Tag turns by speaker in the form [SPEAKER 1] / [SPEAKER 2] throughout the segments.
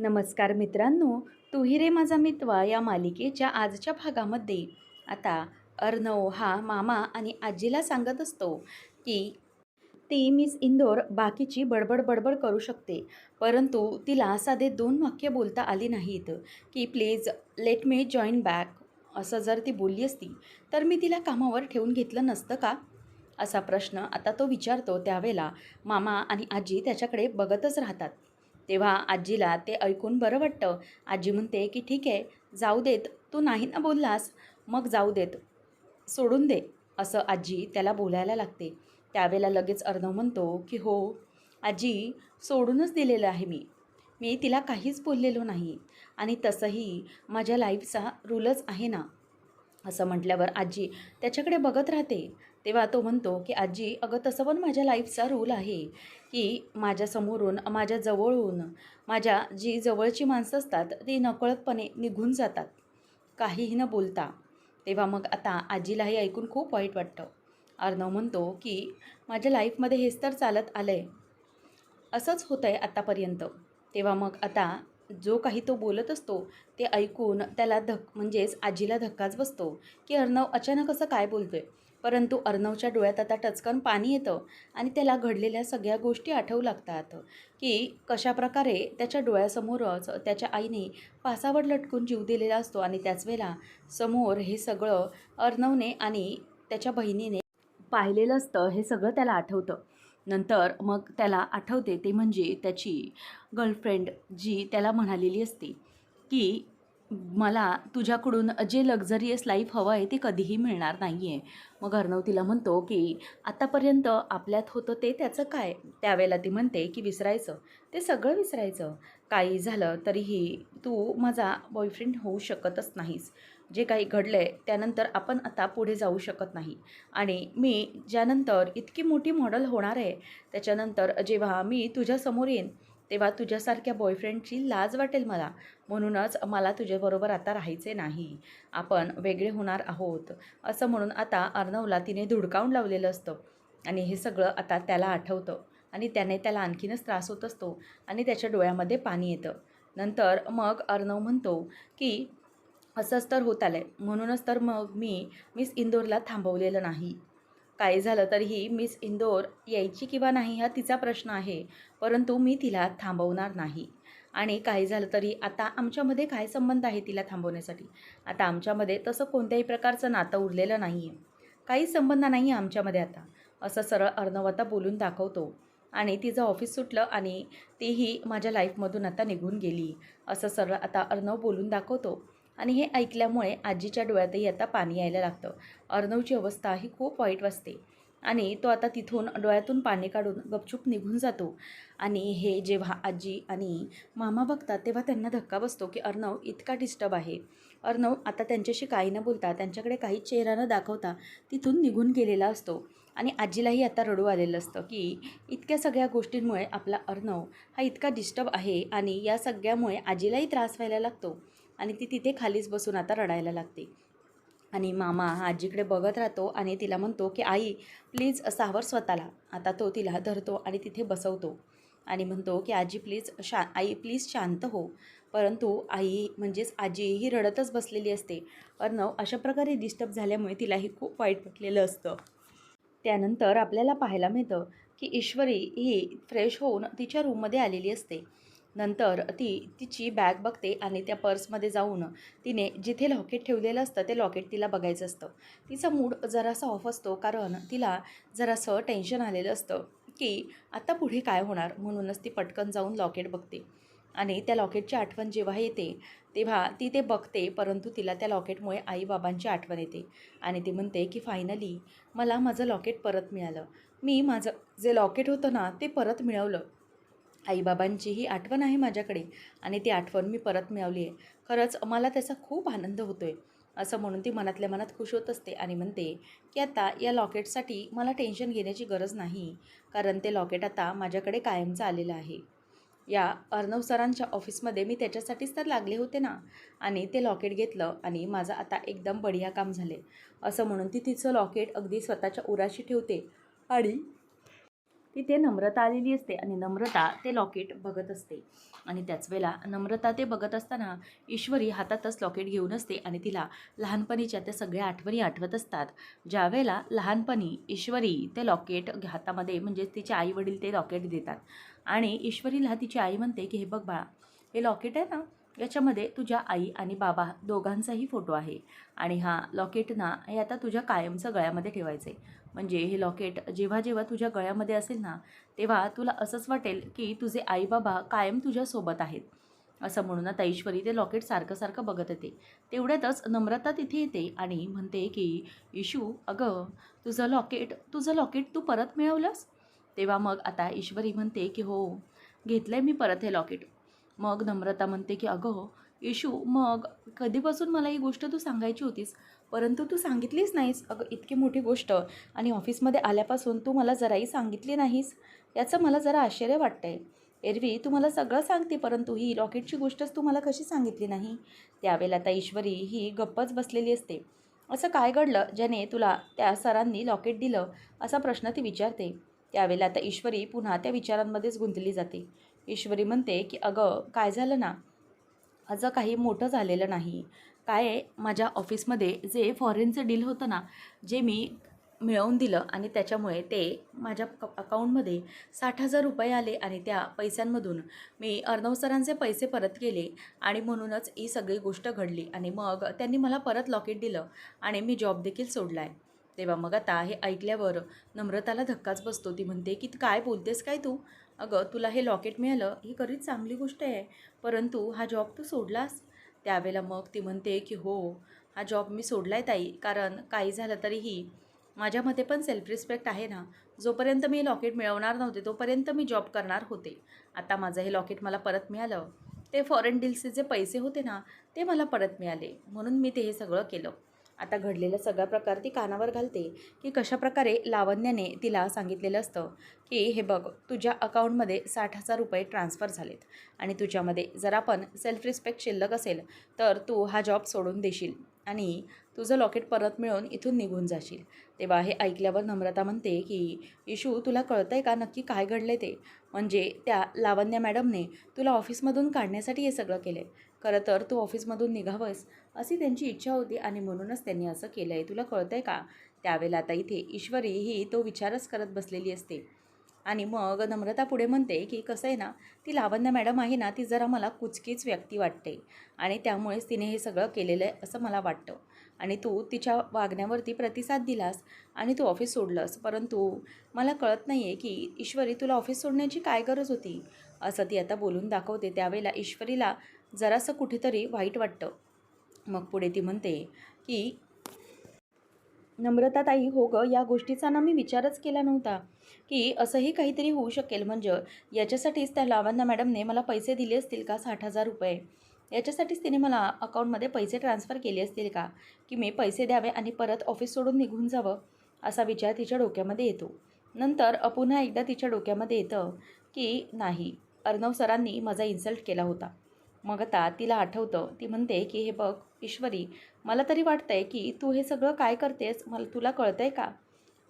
[SPEAKER 1] नमस्कार मित्रांनो तूही रे माझा मित्वा या मालिकेच्या आजच्या भागामध्ये. आता अर्णव हा मामा आणि आजीला सांगत असतो की ती मिस इंदोर बाकीची बडबड बडबड करू शकते परंतु तिला साधे दोन वाक्य बोलता आली नाहीत की please let me join back असं जर ती बोलली असती तर मी तिला कामावर ठेवून घेतलं नसतं का? असा प्रश्न आता तो विचारतो त्यावेळेला मामा आणि आजी त्याच्याकडे बघतच राहतात. तेव्हा आजीला ते ऐकून बरं वाटतं. आजी म्हणते की ठीक आहे जाऊ देत. तू नाही ना बोललास? मग जाऊ देत. सोडून दे. असं आजी त्याला बोलायला लागते. त्यावेळेला लगेच अर्णव म्हणतो की हो आजी सोडूनच दिलेलं आहे मी. मी तिला काहीच बोललेलो नाही. आणि तसंही माझ्या लाईफचा रूलच आहे ना. असं म्हटल्यावर आजी त्याच्याकडे बघत राहते. तेव्हा तो म्हणतो की आजी अगं तसं पण माझ्या लाईफचा रूल आहे. की माझ्यासमोरून माझ्या जवळहून माझ्या जी जवळची माणसं असतात ती नकळतपणे निघून जातात. काहीही न बोलता. तेव्हा मग आता आजीलाही ऐकून खूप वाईट वाटतं. अर्णव म्हणतो की माझ्या लाईफमध्ये हेच तर चालत आलं आहे असंच होतं आहे आत्तापर्यंत तेव्हा मग आता जो काही तो बोलत असतो ते ऐकून त्याला धक म्हणजेच आजीला धक्काच बसतो की अर्णव अचानक असं काय बोलतो आहे परंतु अर्णवच्या डोळ्यात आता टचकन पाणी येतं आणि त्याला घडलेल्या सगळ्या गोष्टी आठवू लागतात की कशाप्रकारे त्याच्या डोळ्यासमोरच त्याच्या आईने पासावर लटकून जीव दिलेला असतो आणि त्याच वेळेला समोर हे सगळं अर्णवने आणि त्याच्या बहिणीने पाहिलेलं असतं हे सगळं त्याला आठवतं. नंतर मग त्याला आठवते ते म्हणजे त्याची गर्लफ्रेंड जी त्याला म्हणालेली असते की मला तुझ्याकडून जे लक्झरियस लाईफ हवं आहे ते कधीही मिळणार नाही आहे मग अर्णव तिला म्हणतो की आत्तापर्यंत आपल्यात होतं ते त्याचं काय? त्यावेळेला ती म्हणते की विसरायचं. ते सगळं विसरायचं. काही झालं तरीही तू माझा बॉयफ्रेंड होऊ शकतच नाहीस. जे काही घडलं आहे त्यानंतर आपण आता पुढे जाऊ शकत नाही. आणि मी ज्यानंतर इतकी मोठी मॉडल होणार आहे त्याच्यानंतर जेव्हा मी तुझ्यासमोर येईन तेव्हा तुझ्यासारख्या बॉयफ्रेंडची लाज वाटेल मला. म्हणूनच मला तुझ्याबरोबर आता राहायचे नाही. आपण वेगळे होणार आहोत. असं म्हणून आता अर्णवला तिने धुडकावून लावलेलं असतं. आणि हे सगळं आता त्याला आठवतं. आणि त्याने त्याला आणखीनच त्रास होत असतो. आणि त्याच्या डोळ्यामध्ये पाणी येतं. नंतर मग अर्णव म्हणतो की असंच तर होत आलं आहे म्हणूनच तर मग मी मिस इंदोरला थांबवलेलं नाही. काय झालं तरीही मिस इंदोर यायची किंवा नाही हा तिचा प्रश्न आहे परंतु मी तिला थांबवणार नाही. आणि काही झालं तरी आता आमच्यामध्ये काय संबंध आहे तिला थांबवण्यासाठी? आता आमच्यामध्ये तसं कोणत्याही प्रकारचं नातं उरलेलं नाही आहे काहीच संबंध नाही आहे आमच्यामध्ये आता असं सरळ अर्णव आता बोलून दाखवतो. आणि तिचं ऑफिस सुटलं आणि तीही माझ्या लाईफमधून आता निघून गेली असं सरळ आता अर्णव बोलून दाखवतो. आणि हे ऐकल्यामुळे आजीच्या डोळ्यातही आता पाणी यायला लागतं. अर्णवची अवस्था ही खूप वाईट वाजते आणि तो आता तिथून डोळ्यातून पाणी काढून गपचूप निघून जातो. आणि हे जेव्हा आजी आणि मामा बघतात तेव्हा त्यांना धक्का बसतो की अर्णव इतका डिस्टर्ब आहे. अर्णव आता त्यांच्याशी काही न बोलता त्यांच्याकडे काही चेहरा न दाखवता तिथून निघून गेलेला असतो. आणि आजीलाही आता रडू आलेलं असतं की इतक्या सगळ्या गोष्टींमुळे आपला अर्णव हा इतका डिस्टर्ब आहे आणि या सगळ्यामुळे आजीलाही त्रास व्हायला लागतो. आणि ती तिथे खालीच बसून आता रडायला लागते. आणि मामा हा आजीकडे बघत राहतो आणि तिला म्हणतो की आई प्लीज सावर स्वतःला. आता तो तिला धरतो आणि तिथे बसवतो. आणि म्हणतो की आजी प्लीज शा आई प्लीज शांत हो. परंतु आई म्हणजेच आजी ही रडतच बसलेली असते. अर्णव अशा प्रकारे डिस्टर्ब झाल्यामुळे तिलाही खूप वाईट वाटलेलं असतं. त्यानंतर आपल्याला पाहायला मिळतं की ईश्वरी ही फ्रेश होऊन तिच्या रूममध्ये आलेली असते. नंतर ती तिची बॅग बघते आणि त्या पर्समध्ये जाऊन तिने जिथे लॉकेट ठेवलेलं असतं ते लॉकेट तिला बघायचं असतं. तिचा मूड जरासा ऑफ असतो कारण तिला जरासं टेन्शन आलेलं असतं की आता पुढे काय होणार म्हणूनच ती पटकन जाऊन लॉकेट बघते. आणि त्या लॉकेटची आठवण जेव्हा येते तेव्हा ती ते बघते परंतु तिला त्या लॉकेटमुळे आईबाबांची आठवण येते. आणि ती म्हणते की फायनली मला माझं लॉकेट परत मिळालं. मी माझं जे लॉकेट होतं ना ते परत मिळवलं. आईबाबांचीही आठवण आहे माझ्याकडे आणि ती आठवण मी परत मिळवली आहे. खरंच मला त्याचा खूप आनंद होतो आहे असं म्हणून ती मनातल्या मनात खुश होत असते आणि म्हणते की आता या लॉकेटसाठी मला टेन्शन घेण्याची गरज नाही कारण ते लॉकेट आता माझ्याकडे कायमचं आलेलं आहे. या अर्णव सरांच्या ऑफिसमध्ये मी त्याच्यासाठीच तर लागले होते ना आणि ते लॉकेट घेतलं आणि माझं आता एकदम बढिया काम झाले असं म्हणून ती तिचं लॉकेट अगदी स्वतःच्या उराशी ठेवते. आणि तिथे नम्रता आलेली असते आणि नम्रता ते लॉकेट बघत असते. आणि त्याच वेळेला नम्रता ते बघत असताना ईश्वरी हातातच लॉकेट घेऊन असते आणि तिला लहानपणीच्या त्या सगळ्या आठवणी आठवत असतात. ज्यावेळेला लहानपणी ईश्वरी ते लॉकेट हातामध्ये म्हणजेच तिचे आई वडील ते लॉकेट देतात. आणि ईश्वरीला तिची आई म्हणते की हे बघ बाळा हे लॉकेट आहे ना याच्यामध्ये तुझ्या आई आणि बाबा दोघांचाही फोटो आहे. आणि हा लॉकेट ना हे आता तुझ्या कायमचं गळ्यामध्ये ठेवायचं आहे म्हणजे हे लॉकेट जेव्हा जेव्हा तुझ्या गळ्यामध्ये असेल ना तेव्हा तुला असंच वाटेल की तुझे आई बाबा कायम तुझ्यासोबत आहेत. असं म्हणून आता ईश्वरी ते लॉकेट सारखं सारखं बघत येते. तेवढ्यातच नम्रता तिथे येते आणि म्हणते की इशू अगं तुझं लॉकेट तुझं लॉकेट तू परत मिळवलंस? तेव्हा मग आता ईश्वरी म्हणते की हो घेतलं आहे मी परत हे लॉकेट. मग नम्रता म्हणते की अगं इशू मग कधीपासून मला ही गोष्ट तू सांगायची होतीस? परंतु तू सांगितलीच नाहीस. अगं इतकी मोठी गोष्ट. आणि ऑफिसमध्ये आल्यापासून तू मला जराही सांगितली नाहीस. याचं मला जरा आश्चर्य वाटतं आहे एरवी तू मला सगळं सांगते परंतु ही लॉकेटची गोष्टच तू मला कशी सांगितली नाही? त्यावेळेला आता ईश्वरी ही गप्पच बसलेली असते. असं काय घडलं ज्याने तुला त्या सरांनी लॉकेट दिलं? असा प्रश्न ती विचारते. त्यावेळेला आता ईश्वरी पुन्हा त्या विचारांमध्येच गुंतली जाते. ईश्वरी म्हणते की अगं काय झालं ना? असं काही मोठं झालेलं नाही. काय आहे माझ्या ऑफिसमध्ये जे फॉरेनचं डील होतं ना जे मी मिळवून दिलं आणि त्याच्यामुळे ते माझ्या क अकाउंटमध्ये साठ हजार रुपये आले आणि त्या पैशांमधून मी अर्णव सरांचे पैसे परत केले आणि म्हणूनच ही सगळी गोष्ट घडली आणि मग त्यांनी मला परत लॉकेट दिलं आणि मी जॉब देखील सोडला आहे तेव्हा मग आता हे ऐकल्यावर नम्रताला धक्काच बसतो. ती म्हणते की काय बोलतेस काय तू? अगं तुला हे लॉकेट मिळालं ही खरीच चांगली गोष्ट आहे. परंतु हा जॉब तू सोडलास. त्यावेळेला मग ती म्हणते की हो हा जॉब मी सोडला आहे ताई. कारण काही झालं तरीही माझ्यामध्ये पण सेल्फ रिस्पेक्ट आहे ना. जोपर्यंत मी लॉकेट मिळवणार नव्हते तोपर्यंत मी जॉब करणार होते. आता माझं हे लॉकेट मला परत मिळालं. ते फॉरेन डील्सचे जे पैसे होते ना ते मला परत मिळाले. म्हणून मी ते हे सगळं केलं. आता घडलेला सगळा प्रकार ती कानावर घालते की कशाप्रकारे लावण्याने तिला सांगितलेलं असतं की हे बघ तुझ्या अकाउंटमध्ये साठ हजार रुपये ट्रान्स्फर झालेत आणि तुझ्यामध्ये जर आपण सेल्फ रिस्पेक्ट शिल्लक असेल तर तू हा जॉब सोडून देशील आणि तुझं लॉकेट परत मिळून इथून निघून जाशील. तेव्हा हे ऐकल्यावर नम्रता म्हणते की इशू तुला कळतं आहे का नक्की काय घडलं ते? म्हणजे त्या लावण्या मॅडमने तुला ऑफिसमधून काढण्यासाठी हे सगळं केलं आहे खरं तर तू ऑफिसमधून निघावंस अशी त्यांची इच्छा होती आणि म्हणूनच त्यांनी असं केलं आहे. तुला कळतं आहे का? त्यावेळेला आता इथे ईश्वरी ही तो विचारच करत बसलेली असते. आणि मग नम्रता पुढे म्हणते की कसं आहे ना ती लावण्या मॅडम आहे ना ती जरा मला कुचकीच व्यक्ती वाटते. आणि त्यामुळेच तिने हे सगळं केलेलं आहे असं मला वाटतं. आणि तू तिच्या वागण्यावरती प्रतिसाद दिलास आणि तू ऑफिस सोडलंस. परंतु मला कळत नाही आहे की ईश्वरी तुला ऑफिस सोडण्याची काय गरज होती? असं ती आता बोलून दाखवते. त्यावेळेला ईश्वरीला जरासं कुठेतरी वाईट वाटतं. मग पुढे ती म्हणते की नम्रता ताई हो गं या गोष्टीचा ना मी विचारच केला नव्हता की असंही काहीतरी होऊ शकेल म्हणजे याच्यासाठीच त्या लावण्या मॅडमने मला पैसे दिले असतील का साठ हजार रुपये? याच्यासाठीच तिने मला अकाउंटमध्ये पैसे ट्रान्सफर केले असतील का? की मी पैसे द्यावे आणि परत ऑफिस सोडून निघून जावं? असा विचार तिच्या डोक्यामध्ये येतो. नंतर पुन्हा एकदा तिच्या डोक्यामध्ये येतं की नाही अर्णव सरांनी माझा इन्सल्ट केला होता. मग आता तिला आठवतं. ती म्हणते की हे बघ ईश्वरी मला तरी वाटतं आहे की तू हे सगळं काय करतेस? मला तुला कळतं आहे का?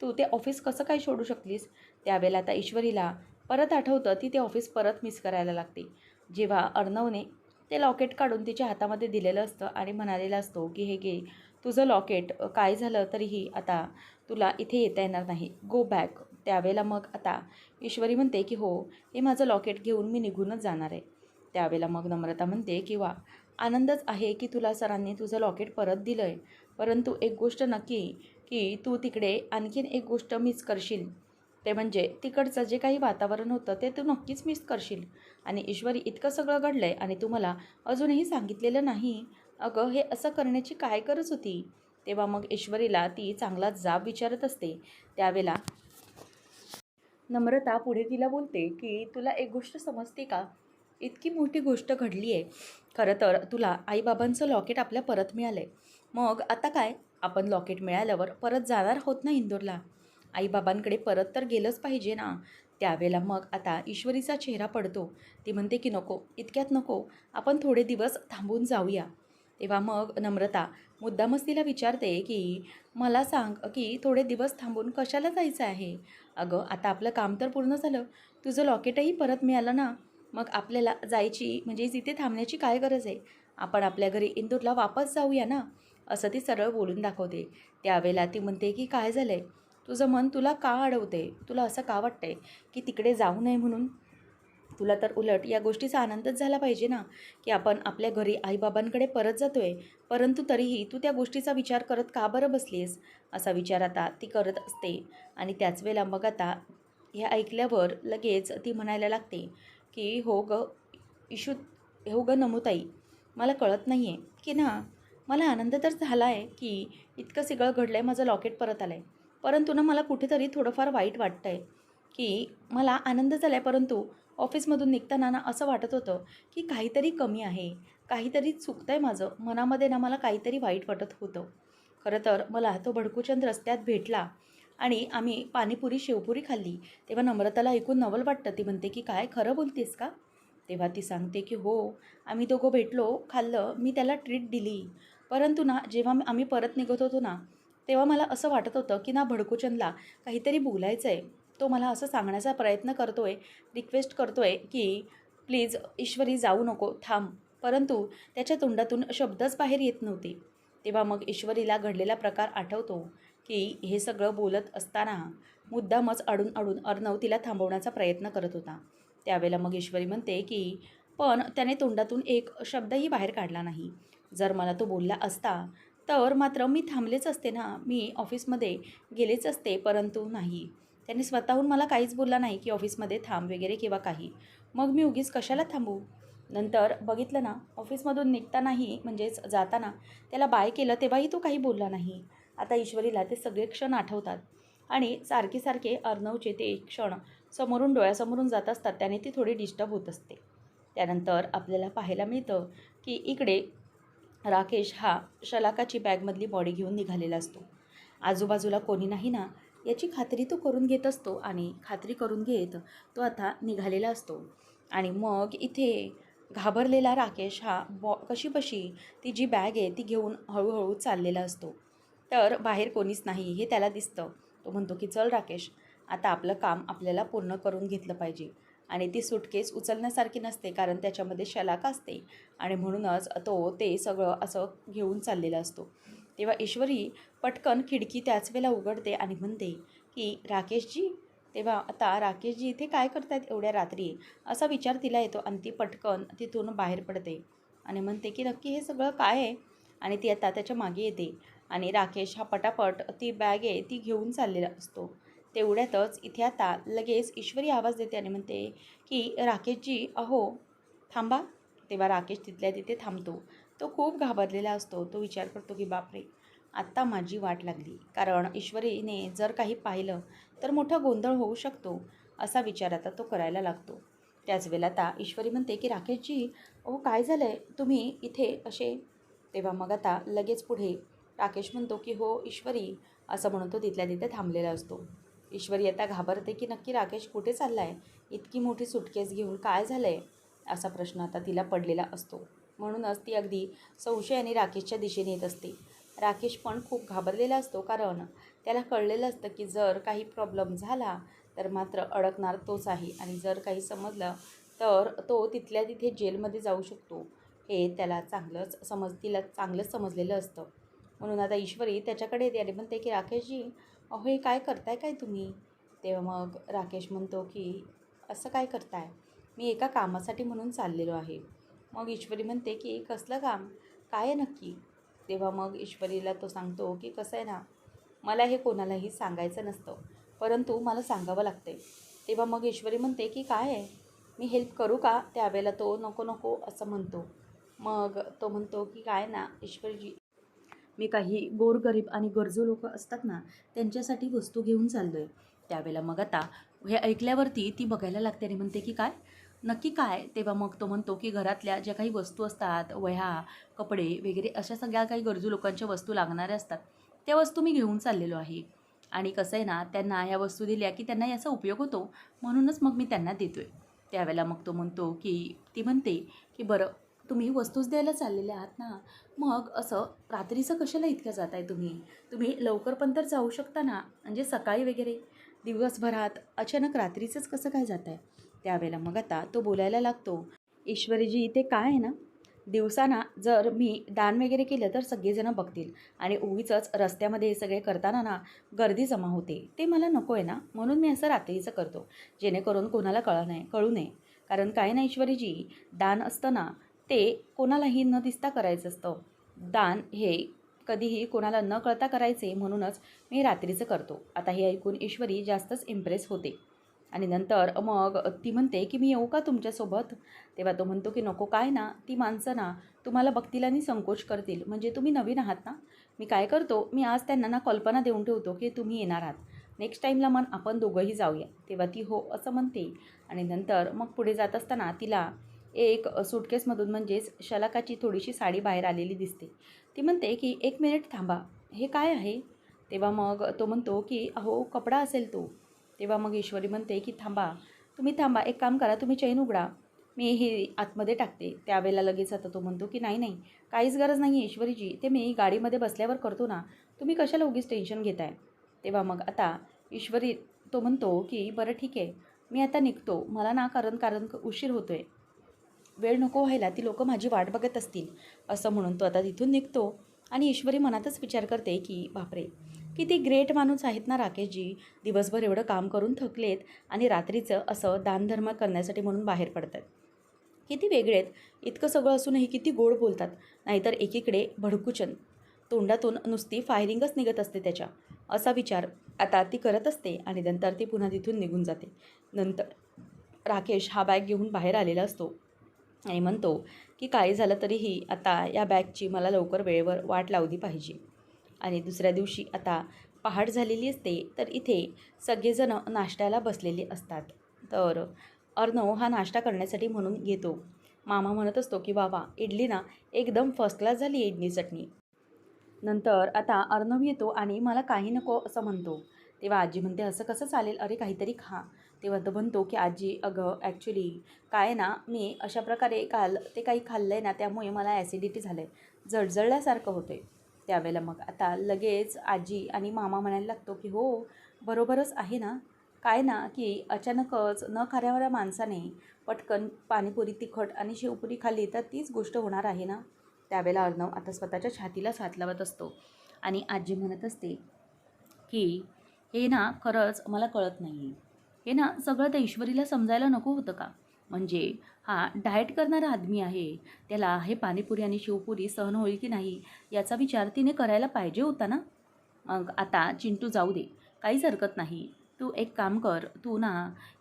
[SPEAKER 1] तू ते ऑफिस कसं काय सोडू शकलीस त्यावेळेला आता ईश्वरीला परत आठवतं ती ते ऑफिस परत मिस करायला लागते. जेव्हा अर्णवने ते लॉकेट काढून तिच्या हातामध्ये दिलेलं असतं आणि म्हणालेलं असतो की हे घे तुझं लॉकेट काय झालं तरीही आता तुला इथे येता येणार नाही. गो बॅक त्यावेळेला मग आता ईश्वरी म्हणते की हो हे माझं लॉकेट घेऊन मी निघूनच जाणार आहे. त्यावेळेला मग नम्रता म्हणते की वा आनंदच आहे की तुला सरांनी तुझं लॉकेट परत दिलं आहे परंतु एक गोष्ट नक्की की तू तिकडे आणखीन एक गोष्ट मिस करशील. ते म्हणजे तिकडचं जे काही वातावरण होतं ते तू नक्कीच मिस करशील. आणि ईश्वरी इतकं सगळं घडलं आहे आणि तू मला अजूनही सांगितलेलं नाही. अगं हे असं करण्याची काय गरज होती? तेव्हा मग ईश्वरीला ती चांगला जाब विचारत असते. त्यावेळेला नम्रता पुढे तिला बोलते की तुला एक गोष्ट समजते का? इतकी मोठी गोष्ट घडली आहे खरं तर तुला आईबाबांचं लॉकेट आपल्या परत मिळालं आहे मग आता काय? आपण लॉकेट मिळाल्यावर परत जाणार होत ना इंदोरला? आईबाबांकडे परत तर गेलंच पाहिजे ना. त्यावेळेला मग आता ईश्वरीचा चेहरा पडतो. ती म्हणते की नको इतक्यात नको. आपण थोडे दिवस थांबून जाऊया. तेव्हा मग नम्रता मुद्दामच तिला विचारते की मला सांग की थोडे दिवस थांबून कशाला जायचं आहे? अगं आता आपलं काम तर पूर्ण झालं. तुझं लॉकेटही परत मिळालं ना. मग आपल्याला जायची म्हणजे तिथे थांबण्याची काय गरज आहे? आपण आपल्या घरी इंदूरला वापस जाऊया ना? असं ती सरळ बोलून दाखवते. त्यावेळेला ती म्हणते की काय झालं आहे तुझं मन तुला का अडवते तुला असं का वाटतंय की तिकडे जाऊ नये म्हणून? तुला तर उलट या गोष्टीचा आनंदच झाला पाहिजे ना की आपण आपल्या घरी आईबाबांकडे परत जातो आहे परंतु तरीही तू त्या गोष्टीचा विचार करत का बरं बसलीस असा विचार आता ती करत असते. आणि त्याच वेळेला मग आता हे ऐकल्यावर लगेच ती म्हणायला लागते की हो ग इशू हो ग नमुताई मला कळत नाही आहे की ना मला आनंद तर झाला आहे की इतकं सगळं घडलं आहे माझं लॉकेट परत आलं आहे परंतु ना मला कुठेतरी थोडंफार वाईट वाटतं आहे की मला आनंद झाला आहे परंतु ऑफिसमधून निघताना ना असं वाटत होतं की काहीतरी कमी आहे काहीतरी चुकतं आहे माझं. मनामध्ये ना मला काहीतरी वाईट वाटत होतं. खरं तर मला तो भडकूचंद रस्त्यात भेटला आणि आम्ही पाणीपुरी शेवपुरी खाल्ली. तेव्हा नम्रताला ऐकून नवल वाटतं. ती म्हणते की काय? खरं बोलतेस का? तेव्हा ती सांगते की हो आम्ही दोघं भेटलो खाल्लं मी त्याला ट्रीट दिली. परंतु ना जेव्हा आम्ही परत निघत होतो ना तेव्हा मला असं वाटत होतं की ना भडकूचंदला काहीतरी बोलायचं आहे तो मला असं सांगण्याचा प्रयत्न करतो आहे रिक्वेस्ट करतो आहे की प्लीज ईश्वरी जाऊ नको थांब. परंतु त्याच्या तोंडातून शब्दच बाहेर येत नव्हते. तेव्हा मग ईश्वरीला घडलेला प्रकार आठवतो. की हे सगळं बोलत असताना मुद्दामच अडून अडून अर्णव तिला थांबवण्याचा प्रयत्न करत होता. त्यावेळेला मग ईश्वरी म्हणते की पण त्याने तोंडातून एक शब्दही बाहेर काढला नाही. जर मला तो बोलला असता तर मात्र मी थांबलेच असते ना. मी ऑफिसमध्ये गेलेच असते परंतु नाही. त्याने स्वतःहून मला काहीच बोलला नाही की ऑफिसमध्ये थांब वगैरे किंवा काही. मग मी उगीच कशाला थांबू? नंतर बघितलं ना ऑफिसमधून निघतानाही म्हणजेच जाताना त्याला बाय केलं तेव्हाही तो काही बोलला नाही. आता ईश्वरीला ते सगळे क्षण आठवतात. आणि सारखे सारखे अर्णवचे ते क्षण समोरून डोळ्यासमोरून जात असतात त्याने ती थोडी डिस्टर्ब होत असते. त्यानंतर आपल्याला पाहायला मिळतं की इकडे राकेश हा शलाकाची बॅगमधली बॉडी घेऊन निघालेला असतो. आजूबाजूला कोणी नाही ना याची खात्री तो करून घेत असतो आणि खात्री करून घेत तो आता निघालेला असतो. आणि मग इथे घाबरलेला राकेश हा बॉ कशी बशी ती जी बॅग आहे ती घेऊन हळूहळू चाललेला असतो. तर बाहेर कोणीच नाही हे त्याला दिसतं. तो म्हणतो की चल राकेश आता आपलं काम आपल्याला पूर्ण करून घेतलं पाहिजे. आणि ती सुटकेस उचलण्यासारखी नसते कारण त्याच्यामध्ये शलाका असते. आणि म्हणूनच तो ते सगळं असं घेऊन चाललेला असतो. तेव्हा ईश्वरी पटकन खिडकी त्याच वेळेला उघडते आणि म्हणते की राकेशजी तेव्हा आता राकेशजी इथे काय करतायत एवढ्या रात्री? असा विचार तिला येतो आणि ती पटकन तिथून बाहेर पडते आणि म्हणते की नक्की हे सगळं काय आहे? आणि ती आता त्याच्यामागे येते. आणि राकेश हा पटापट ती बॅग आहे ती घेऊन चाललेला असतो. तेवढ्यातच इथे आता लगेच ईश्वरी आवाज देते आणि म्हणते की राकेशजी अहो थांबा. तेव्हा राकेश तिथल्या तिथे थांबतो. तो खूप घाबरलेला असतो. तो विचार करतो की बापरे आत्ता माझी वाट लागली. कारण ईश्वरीने जर काही पाहिलं तर मोठा गोंधळ होऊ शकतो असा विचार आता तो करायला लागतो. त्याच वेळेला आता ईश्वरी म्हणते की राकेशजी अहो काय झालं आहे तुम्ही इथे असे? तेव्हा मग आता लगेच पुढे राकेश म्हणतो की हो ईश्वरी असं म्हणून तो तिथल्या तिथे थांबलेला असतो. ईश्वरी आता घाबरते की नक्की राकेश कुठे चालला आहे इतकी मोठी सुटकेस घेऊन काय झालं आहे असा प्रश्न आता तिला पडलेला असतो. म्हणूनच ती अगदी संशयाने राकेशच्या दिशेने येत असते. राकेश पण खूप घाबरलेला असतो कारण त्याला कळलेलं असतं की जर काही प्रॉब्लेम झाला तर मात्र अडकणार तोच आहे. आणि जर काही समजलं तर तो तिथल्या तिथे जेलमध्ये जाऊ शकतो. हे त्याला चांगलंच समज तिला चांगलंच समजलेलं असतं. म्हणून आता ईश्वरी त्याच्याकडे येते. आणि म्हणते की राकेशजी अहो हे काय करताय काय तुम्ही? तेव्हा मग राकेश म्हणतो की असं काय करताय? मी एका कामासाठी म्हणून चाललेलो आहे. मग ईश्वरी म्हणते की कसलं काम? काय आहे नक्की? तेव्हा मग ईश्वरीला तो सांगतो की कसं आहे ना मला हे कोणालाही सांगायचं नसतं परंतु मला सांगावं लागते तेव्हा मग ईश्वरी म्हणते की काय आहे? मी हेल्प करू का? त्यावेळेला तो नको नको असं म्हणतो. मग तो म्हणतो की काय ना ईश्वरजी मी काही गोरगरीब आणि गरजू लोक असतात ना त्यांच्यासाठी वस्तू घेऊन चाललो आहे त्यावेळेला मग आता हे ऐकल्यावरती ती बघायला लागते आणि म्हणते की काय? नक्की काय? तेव्हा मग तो म्हणतो की घरातल्या ज्या काही वस्तू असतात वह्या कपडे वगैरे अशा सगळ्या काही गरजू लोकांच्या वस्तू लागणाऱ्या असतात त्या वस्तू मी घेऊन चाललेलो आहे. आणि कसं आहे ना त्यांना ह्या वस्तू दिल्या की त्यांना याचा उपयोग होतो म्हणूनच मग मी त्यांना देतो आहे त्यावेळेला मग तो म्हणतो की ती म्हणते की बरं तुम्ही वस्तूच द्यायला चाललेले आहात ना? मग असं रात्रीचं कशाला इतक्या जात आहे तुम्ही? तुम्ही लवकर पण तर जाऊ शकता ना? म्हणजे सकाळी वगैरे? दिवसभरात अचानक रात्रीचंच कसं काय जात आहे त्यावेळेला मग आता तो बोलायला लागतो. ईश्वरीजी इथे काय आहे ना? दिवसाना जर मी दान वगैरे केलं तर सगळेजणं बघतील. आणि उगीच रस्त्यामध्ये हे सगळे करताना ना गर्दी जमा होते. ते मला नको आहे ना? म्हणून मी असं रात्रीचं करतो. जेणेकरून कोणाला कळ नाही कळू नये. कारण काय ना ईश्वरीजी दान असतं ना ते कोणालाही न दिसता करायचं असतं. दान हे कधीही कोणाला न कळता करायचे म्हणूनच मी रात्रीचं करतो. आता हे ऐकून ईश्वरी जास्तच इम्प्रेस होते. आणि नंतर मग ती म्हणते की मी येऊ का तुमच्यासोबत? तेव्हा तो म्हणतो की नको काय ना? ती माणसं ना तुम्हाला बघतील आणि संकोच करतील. म्हणजे तुम्ही नवीन आहात ना? मी काय करतो? मी आज त्यांना ना कल्पना देऊन ठेवतो की तुम्ही येणार आहात. नेक्स्ट टाईमला मन आपण दोघंही जाऊया. तेव्हा ती हो असं म्हणते. आणि नंतर मग पुढे जात असताना तिला एक सुटकेसमधून म्हणजेच शलाकाची थोडीशी साडी बाहेर आलेली दिसते. ती म्हणते की एक मिनिट थांबा. हे काय आहे? तेव्हा मग तो म्हणतो की अहो कपडा असेल तो. तेव्हा मग ईश्वरी म्हणते की थांबा. तुम्ही थांबा. एक काम करा. तुम्ही चैन उघडा. मी हे आतमध्ये टाकते. त्यावेळेला लगेच आता तो म्हणतो की नाही नाही. काहीच गरज नाही आहे ईश्वरीजी. ते मी गाडीमध्ये बसल्यावर करतो ना. तुम्ही कशाला उगीच टेन्शन घेताय? तेव्हा मग आता ईश्वरी तो म्हणतो की बरं ठीक आहे. मी आता निघतो. मला ना कारण कारण उशीर होतो आहे वेळ नको व्हायला ती लोकं माझी वाट बघत असतील असं म्हणून तो आता तिथून निघतो. आणि ईश्वरी मनातच विचार करते की बापरे किती ग्रेट माणूस आहेत ना राकेशजी. दिवसभर एवढं काम करून थकलेत आणि रात्रीचं असं दानधर्म करण्यासाठी म्हणून बाहेर पडतात. किती वेगळे आहेत. इतकं सगळं असूनही किती गोड बोलतात. नाहीतर एकीकडे भडकुचन. तोंडातून नुसती फायरिंगच निघत असते त्याच्या. असा विचार आता ती करत असते आणि नंतर ती पुन्हा तिथून निघून जाते. नंतर राकेश हा बॅग घेऊन बाहेर आलेला असतो. आणि म्हणतो की काही झालं तरीही आता या बॅगची मला लवकर वेळेवर वाट लावली पाहिजे. आणि दुसऱ्या दिवशी आता पहाट झालेली असते तर इथे सगळेजण नाश्त्याला बसलेले असतात. तर अर्णव हा नाश्ता करण्यासाठी म्हणून घेतो मामा म्हणत असतो की बाबा इडली ना एकदम फर्स्ट क्लास झाली इडली चटणी. नंतर आता अर्णव येतो आणि मला काही नको असं म्हणतो. तेव्हा आजी म्हणते असं कसं चालेल? अरे काहीतरी खा. तेव्हा तो म्हणतो की आजी अगं ॲक्च्युली काय ना मी अशा प्रकारे काल ते काही खाल्लं आहे ना त्यामुळे मला ॲसिडिटी झालं आहे जळजळल्यासारखं होतं आहे त्यावेळेला मग आता लगेच आजी आणि मामा म्हणायला लागतो की हो बरोबरच आहे ना. काय ना की अचानकच न खाऱ्यावाऱ्या माणसाने पटकन पाणीपुरी तिखट आणि शेवपुरी खाल्ली तर तीच गोष्ट होणार आहे ना. त्यावेळेला अर्णव आता स्वतःच्या छातीला साथ लावत असतो आणि आजी म्हणत असते की हे ना खरंच मला कळत नाही आहे हे ना सगळं त्या ईश्वरीला समजायला नको होतं का? म्हणजे हा डाएट करणारा आदमी आहे त्याला हे पाणीपुरी आणि शिवपुरी सहन होईल की नाही याचा विचार तिने करायला पाहिजे होता ना? मग आता चिंटू जाऊ दे काहीच हरकत नाही. तू एक काम कर तू ना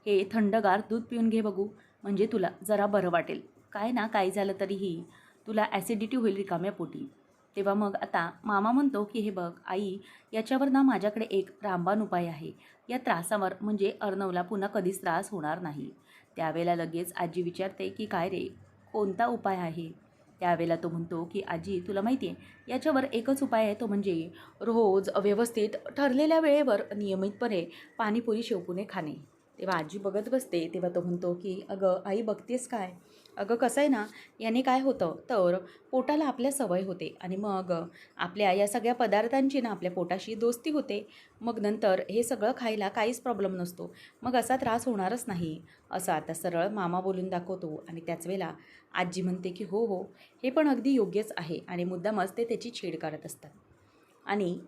[SPEAKER 1] हे थंडगार दूध पिऊन घे बघू. म्हणजे तुला जरा बरं वाटेल. काय ना काही झालं तरीही तुला ॲसिडिटी होईल रिकाम्या पोटी. तेव्हा मग आता मामा म्हणतो की हे बघ आई याच्यावर ना माझ्याकडे एक रामबाण उपाय आहे. या त्रासावर म्हणजे अर्णवला पुन्हा कधीच त्रास होणार नाही. त्यावेळेला लगेच आजी विचारते की काय रे कोणता उपाय आहे? त्यावेळेला तो म्हणतो की आजी तुला माहिती आहे याच्यावर एकच उपाय आहे तो म्हणजे रोज व्यवस्थित ठरलेल्या वेळेवर नियमितपणे पाणीपुरी शेवपुणे खाणे. तेव्हा आजी बघत बसते तेव्हा तो म्हणतो की अगं आई बघतेस काय? अगं कसं आहे ना याने काय होतं? तर पोटाला आपल्या सवय होते आणि मग आपल्या या सगळ्या पदार्थांची ना आपल्या पोटाशी दोस्ती होते. मग नंतर हे सगळं खायला काहीच प्रॉब्लेम नसतो. मग असा त्रास होणारच नाही. असं आता सरळ मामा बोलून दाखवतो आणि त्याच वेळेला आजी म्हणते की हो हो हे पण अगदी योग्यच आहे. आणि मुद्दामच ते त्याची छेड करत असतात. आणि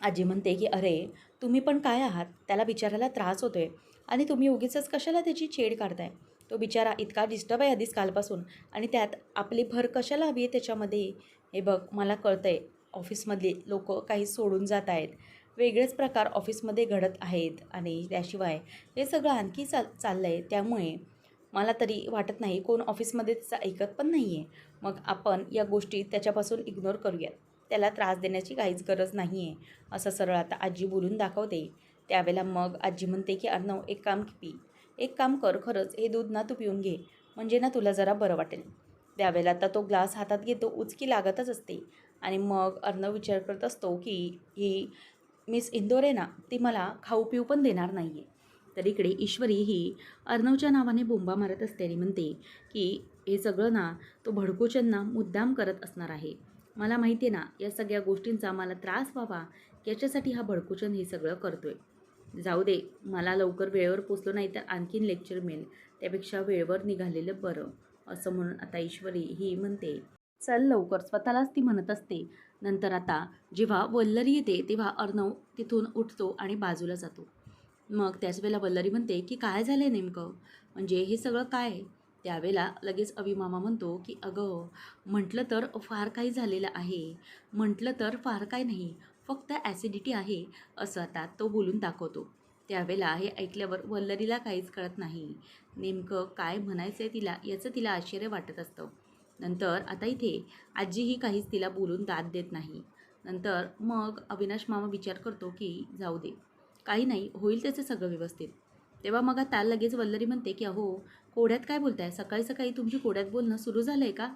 [SPEAKER 1] आजी म्हणते की अरे तुम्ही पण काय आहात? त्याला बिचारायला त्रास होतो आहे आणि तुम्ही उगीचच कशाला त्याची छेड काढताय? तो बिचारा इतका डिस्टर्ब आहे आधीच कालपासून. आणि त्यात आपली भर कशाला हवी आहे त्याच्यामध्ये? हे बघ मला कळतं आहे ऑफिसमधली लोक काही सोडून जात आहेत. वेगळेच प्रकार ऑफिसमध्ये घडत आहेत आणि त्याशिवाय हे सगळं आणखी चाल चाललं आहे त्यामुळे मला तरी वाटत नाही कोण ऑफिसमध्ये त्याचं ऐकत पण नाही आहे मग आपण या गोष्टी त्याच्यापासून इग्नोर करूयात. त्याला त्रास देण्याची काहीच गरज नाही आहे असं सरळ आता आजी बोलून दाखवते. त्यावेळेला मग आजी म्हणते की अर्णव एक काम पी एक काम कर खरंच हे दूध ना तू पिऊन घे. म्हणजे ना तुला जरा बरं वाटेल. त्यावेळेला आता तो ग्लास हातात घेतो उचकी लागतच असते. आणि मग अर्णव विचार करत असतो की ही मिस इंदोर आहे ना ती मला खाऊ पिऊ पण देणार नाही आहे तर इकडे ईश्वरी ही अर्णवच्या नावाने बोंबा मारत असते आणि म्हणते की हे सगळं ना तो भडकोचंना मुद्दाम करत असणार आहे. मला माहिती आहे ना या सगळ्या गोष्टींचा मला त्रास व्हावा याच्यासाठी हा भडकोचंद हे सगळं करतो आहे जाऊ दे मला लवकर वेळेवर पोचलो नाही तर आणखीन लेक्चर मिळेल. त्यापेक्षा वेळेवर निघालेलं बरं असं म्हणून आता ईश्वरी ही म्हणते. चल लवकर स्वतःलाच ती म्हणत असते. नंतर आता जेव्हा वल्लरी येते तेव्हा अर्णव तिथून उठतो आणि बाजूला जातो. मग त्याच वेळेला वल्लरी म्हणते की काय झालं आहे नेमकं? म्हणजे हे सगळं काय? आहे त्यावेळेला लगेच अभिमामा म्हणतो की अगं म्हटलं तर फार काही झालेलं आहे. म्हटलं तर फार काही नाही. फक्त ॲसिडिटी आहे असं आता तो बोलून दाखवतो. त्यावेळेला हे ऐकल्यावर वल्लरीला काहीच कळत नाही. नेमकं काय म्हणायचं आहे तिला याचं तिला आश्चर्य वाटत असतं. नंतर आता इथे आजीही काहीच तिला बोलून दाद देत नाही. नंतर मग अविनाश मामा विचार करतो की जाऊ दे. काही नाही होईल त्याचं सगळं व्यवस्थित. तेव्हा मग आता लगेच वल्लरी म्हणते की अहो कोड्यात काय बोलताय? सकाळी सकाळी तुमची कोड्यात बोलणं सुरू झालं आहे का?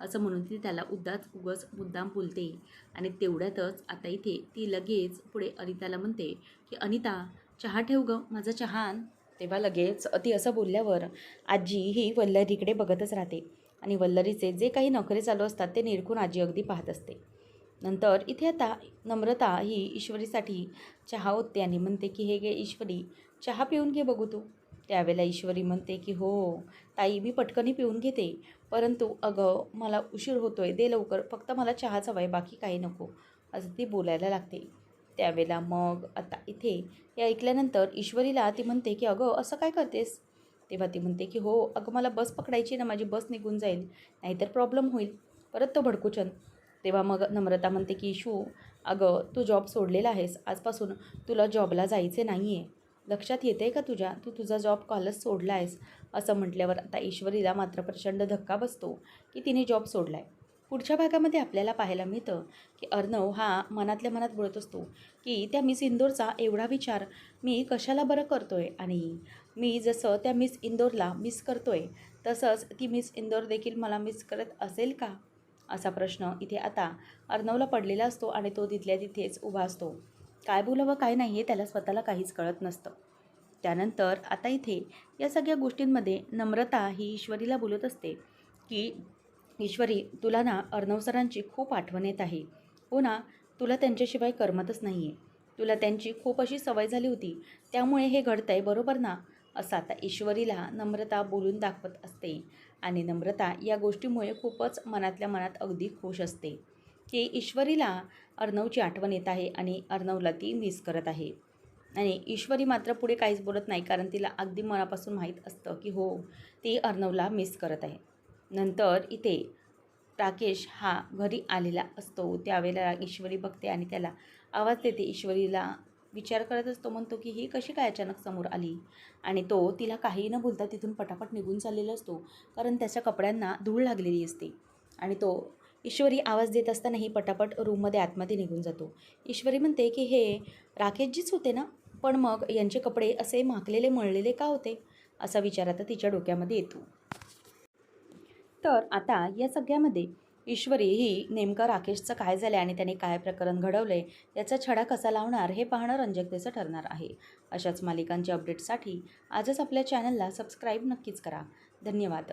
[SPEAKER 1] असं म्हणून ती त्याला उद्दाच उगच मुद्दाम बोलते. आणि तेवढ्यातच आता इथे ती लगेच पुढे अनिताला म्हणते की अनिता चहा ठेव गं माझा चहा तेव्हा लगेच ती असं बोलल्यावर आजी ही वल्लरीकडे बघतच राहते. आणि वल्लरीचे जे काही नखरे चालू असतात ते निरखून आजी अगदी पाहत असते. नंतर इथे आता नम्रता ही ईश्वरीसाठी चहा ओतते आणि म्हणते की हे गे ईश्वरी चहा पिऊन घे बघू तू. त्यावेळेला ईश्वरी म्हणते की हो ताई मी पटकनी पिऊन घेते. परंतु अगं मला उशीर होतो आहे दे लवकर. फक्त मला चहाच हवा आहे बाकी काही नको. असं ती बोलायला लागते. त्यावेळेला मग आता इथे हे ऐकल्यानंतर ईश्वरीला ती म्हणते की अगं असं काय करतेस? तेव्हा ती म्हणते की हो अगं मला बस पकडायची ना माझी बस निघून जाईल. नाहीतर प्रॉब्लेम होईल. परत तो भडकूचन. तेव्हा मग नम्रता म्हणते की इशू अगं तू जॉब सोडलेला आहेस. आजपासून तुला जॉबला जायचे नाही आहे लक्षात येत आहे का तुझ्या? तू तुझा जॉब कॉलच सोडला आहेस असं म्हटल्यावर आता ईश्वरीला मात्र प्रचंड धक्का बसतो की तिने जॉब सोडला आहे पुढच्या भागामध्ये आपल्याला पाहायला मिळतं की अर्णव हा मनातल्या मनात बोलत असतो की त्या मिस इंदोरचा एवढा विचार मी कशाला बरं करतो आहे आणि मी जसं त्या मिस इंदोरला मिस करतो आहे तसंच ती मिस इंदोर देखील मला मिस करत असेल का? असा प्रश्न इथे आता अर्णवला पडलेला असतो आणि तो तिथल्या तिथेच उभा असतो. काय बोलावं काय नाही आहे त्याला स्वतःला काहीच कळत नसतं. त्यानंतर आता इथे या सगळ्या गोष्टींमध्ये नम्रता ही ईश्वरीला बोलत असते की ईश्वरी तुला ना अर्णव सरांची खूप आठवण येत आहे. हो ना तुला त्यांच्याशिवाय करमतच नाही आहे तुला त्यांची खूप अशी सवय झाली होती. त्यामुळे हे घडतं आहे बरोबर ना? असं आता ईश्वरीला नम्रता बोलून दाखवत असते. आणि नम्रता या गोष्टीमुळे खूपच मनातल्या मनात अगदी खुश असते. की ईश्वरीला अर्णवची आठवण येत आहे आणि अर्णवला ती मिस करत आहे. आणि ईश्वरी मात्र पुढे काहीच बोलत नाही कारण तिला अगदी मनापासून माहीत असतं की हो ती अर्णवला मिस करत आहे. नंतर इथे राकेश हा घरी आलेला असतो. त्यावेळेला ईश्वरी बघते आणि त्याला आवाज देते. ईश्वरीला विचार करत असतो. म्हणतो की ही कशी काय अचानक समोर आली? आणि तो तिला काही न बोलता तिथून पटापट निघून चाललेला असतो. कारण त्याच्या कपड्यांना धूळ लागलेली असते. आणि तो ईश्वरी आवाज देत असतानाही पटापट रूममध्ये आतमध्ये निघून जातो. ईश्वरी म्हणते की हे राकेशजीच होते ना? पण मग यांचे कपडे असे माकलेले मळलेले का होते? असा विचार आता तिच्या डोक्यामध्ये येतो. तर आता या सगळ्यामध्ये ईश्वरी ही नेमकं राकेशचं काय झालं आणि त्याने काय प्रकरण घडवलं आहे याचा छडा कसा लावणार हे पाहणं रंजकतेचं ठरणार आहे. अशाच मालिकांच्या अपडेटसाठी आजच आपल्या चॅनलला सबस्क्राईब नक्कीच करा. धन्यवाद.